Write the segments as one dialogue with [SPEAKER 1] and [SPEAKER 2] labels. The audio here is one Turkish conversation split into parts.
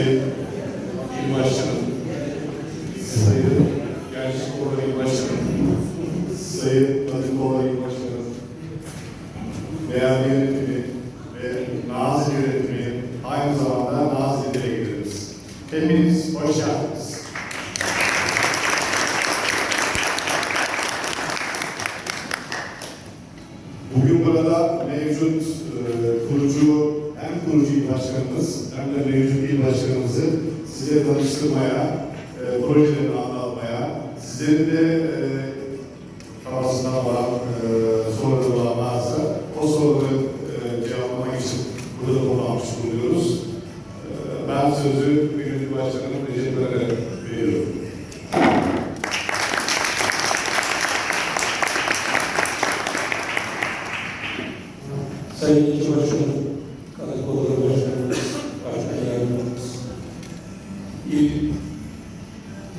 [SPEAKER 1] Sayın İl Başkanım, Sayın Gençlik Kolu İl Sayın Kadın Kolu İl değerli yönetimi ve Nazilli yönetimi, aynı zamanda Nazilli'ye gidiyoruz. Hepiniz hoş geldiniz. Bugün burada mevcut e, kurucu, hem kurucu il başkanımız hem de mevcut il başkanımızı size tanıştırmaya, e, projelerini anlatmaya, sizlerin de e, kafasında olan e, soruları olan varsa o soruları e, cevaplamak için burada toplanmış bulunuyoruz. E, ben sözü Mevcut Başkanım Recep Öner'e veriyorum.
[SPEAKER 2] Sayın İlçe Başkanım, Karakolları Başkanımız, Başkan Yardımcımız, İl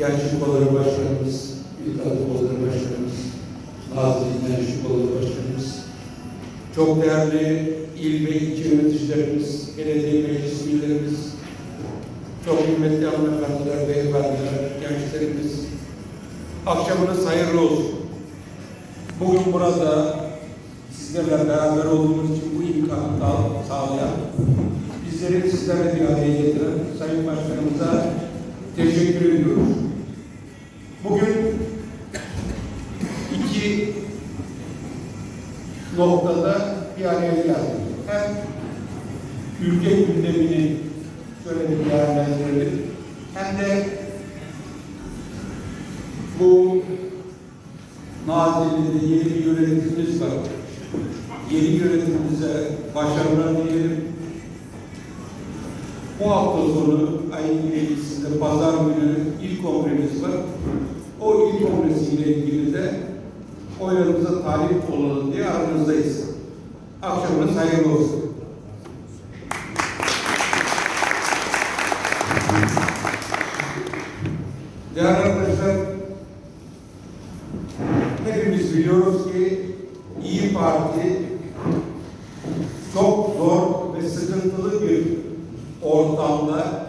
[SPEAKER 2] Gençlik Kolları Başkanımız, İl Kadın Kolları Başkanımız, Nazilli Gençlik Kolları Başkanımız, çok değerli il ve ilçe yöneticilerimiz, belediye meclis üyelerimiz, çok kıymetli hanımefendiler, beyefendiler, gençlerimiz, akşamınız hayırlı olsun. Bugün burada sizlerle beraber olduğumuz için bu imkanı sağlayan, bizleri sizlerle bir araya getiren Sayın Başkanımıza teşekkür ediyoruz. Noktada bir araya geldik. Hem ülke gündemini şöyle bir değerlendirelim, hem de bu Nazilli'de yeni bir yönetimimiz var. Yeni yönetimimize başarılar dilerim. Bu hafta sonu ayın 7'sinde pazar günü ilk kongremiz var. O ilk kongresiyle ilgili de oylarınıza talip olalım diye aranızdayız. Akşamınız hayırlı olsun. Değerli arkadaşlar, hepimiz biliyoruz ki İyi Parti çok zor ve sıkıntılı bir ortamda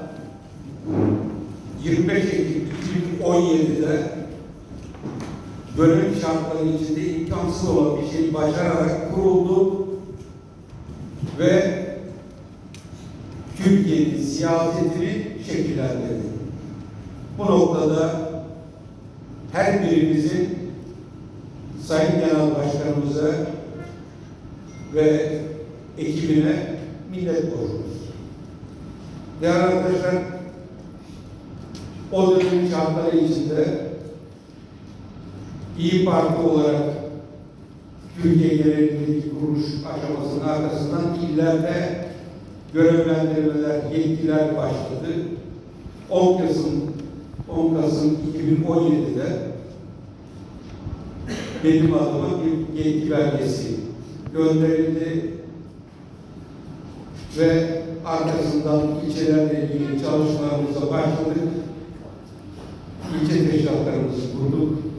[SPEAKER 2] şartları içinde imkansız olan bir şey başararak kuruldu ve Türkiye'nin siyasetini şekillendirdi. Bu noktada her birimizin Sayın Genel Başkanımıza ve ekibine minnet borcumuz. Değerli arkadaşlar, o dönemin şartları içinde İyi Parti olarak Türkiye genelindeki kuruluş aşamasının arkasından illerde görevlendirmeler, yetkiler başladı. 10 Kasım 10 Kasım 2017'de benim adıma bir yetki belgesi gönderildi ve arkasından ilçelerle ilgili çalışmalarımıza başladık. İlçe teşkilatlarımızı kurduk.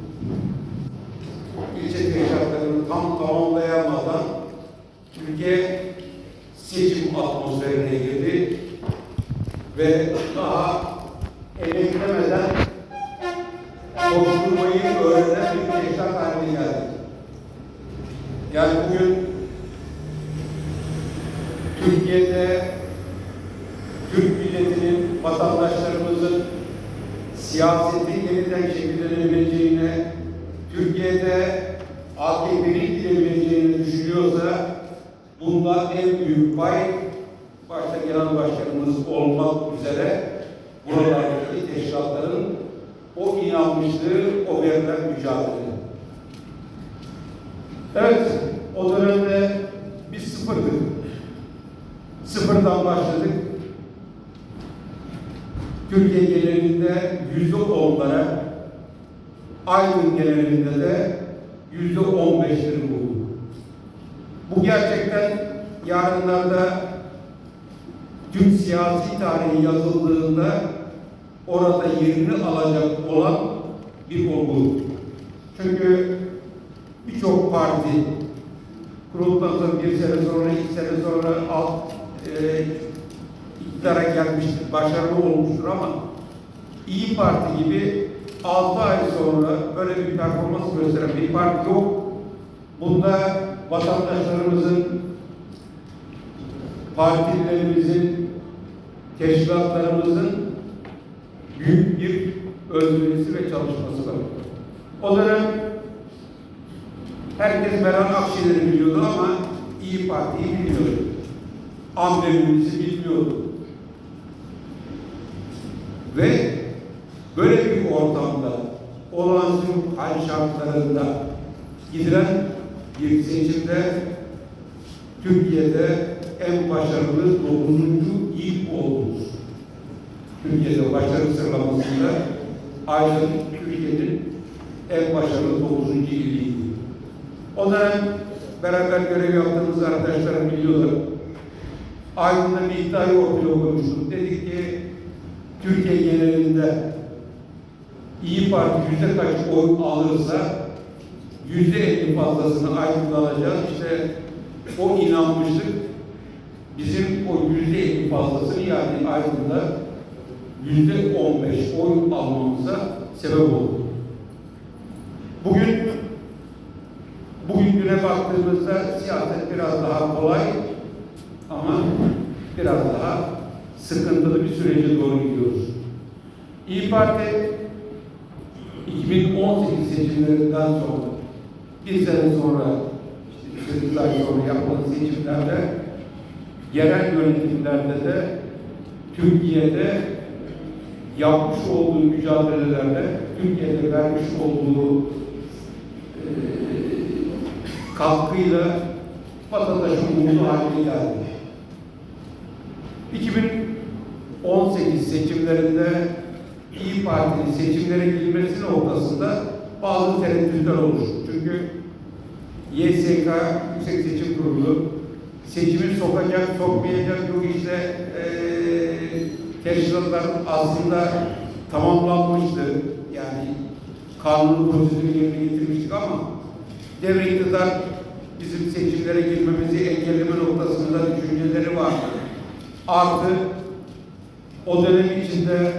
[SPEAKER 2] İlçe teşkilatlarını tam tamamlayamadan ülke seçim atmosferine girdi ve daha emeklemeden konuşturmayı öğrenen bir teşkilat haline geldik. Yani bugün Türkiye'de Türk milletinin, vatandaşlarımızın siyaseti yeniden şekillenebileceğine, Türkiye'de AKP'nin gidebileceğini düşünüyorsa bunda en büyük pay başta genel başkanımız olmak üzere buralardaki teşkilatların o inanmışlığı, o verilen mücadele. Evet, o dönemde biz sıfırdık. Sıfırdan başladık. Türkiye genelinde yüzde onlara, Aydın genelinde de yüzde on beşleri buldu. Bu gerçekten yarınlarda Türk siyasi tarihi yazıldığında orada yerini alacak olan bir olgu. Çünkü birçok parti kurulduktan sonra bir sene sonra, iki sene sonra alt e, iktidara gelmiştir, başarılı olmuştur ama İyi Parti gibi 6 ay sonra böyle bir performans gösteren bir parti yok. Bunda vatandaşlarımızın, partilerimizin, teşkilatlarımızın büyük bir özverisi ve çalışması var. O dönem herkes Meral Akşener'i biliyordu ama İyi Parti'yi bilmiyordu. Amblemimizi bilmiyordu. Ve böyle bir ortamda olağanüstü hal şartlarında gidilen bir seçimde Türkiye'de en başarılı 9. il oldunuz. Türkiye'de başarı sıralamasında Aydın Türkiye'nin en başarılı 9. iliydi. O dönem beraber görev yaptığımız arkadaşlarım biliyorlar. Aydın'da bir iddiayı ortaya koymuştuk. Dedik ki Türkiye genelinde İyi Parti yüzde kaç oy alırsa yüzde elli fazlasını Aydın'da alacağız. İşte o inanmıştık. Bizim o yüzde elli fazlasını yani Aydın'da yüzde on beş oy almamıza sebep oldu. Bugün bugün güne baktığımızda siyaset biraz daha kolay ama biraz daha sıkıntılı bir sürece doğru gidiyoruz. İyi Parti 2018 seçimlerinden sonra bir sene sonra işte 8 ay sonra yapılan seçimlerde yerel yönetimlerde de Türkiye'de yapmış olduğu mücadelelerde Türkiye'de vermiş olduğu eee, katkıyla vatandaşın umutlu haline geldi. 2018 seçimlerinde İyi Parti'nin seçimlere girmesi noktasında bazı tereddütler olmuştu. Çünkü YSK, Yüksek Seçim Kurulu seçimi sokacak, sokmayacak yok işte eee teşkilatlar aslında tamamlanmıştı. Yani kanun prosedürü yerine getirmiştik ama devre iktidar bizim seçimlere girmemizi engelleme noktasında düşünceleri vardı. Artı o dönem içinde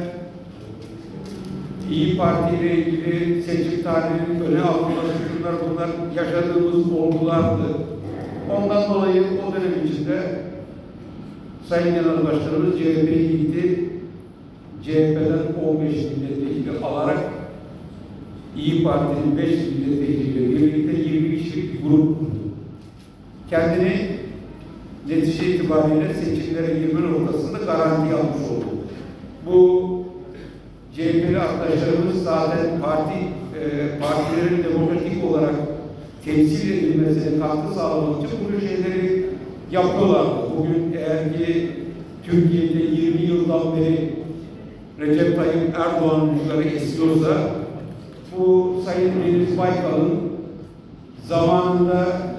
[SPEAKER 2] İyi Parti ile ilgili seçim tarihinin öne alınması şunlar bunlar yaşadığımız olgulardı. Ondan dolayı o dönem içinde Sayın Genel Başkanımız CHP'ye gitti. CHP'den 15 milletvekili alarak İyi Parti'nin 5 milletvekiliyle birlikte 20 kişilik bir grup. Kendini netice itibariyle seçimlere girme noktasında garanti almış oldu. Bu CHP'li arkadaşlarımız zaten parti e, partilerin demokratik olarak temsil edilmesine katkı sağlamak için bu şeyleri yapıyorlar. Bugün eğer ki Türkiye'de 20 yıldan beri Recep Tayyip Erdoğan rüzgarı esiyorsa bu Sayın Deniz Baykal'ın zamanında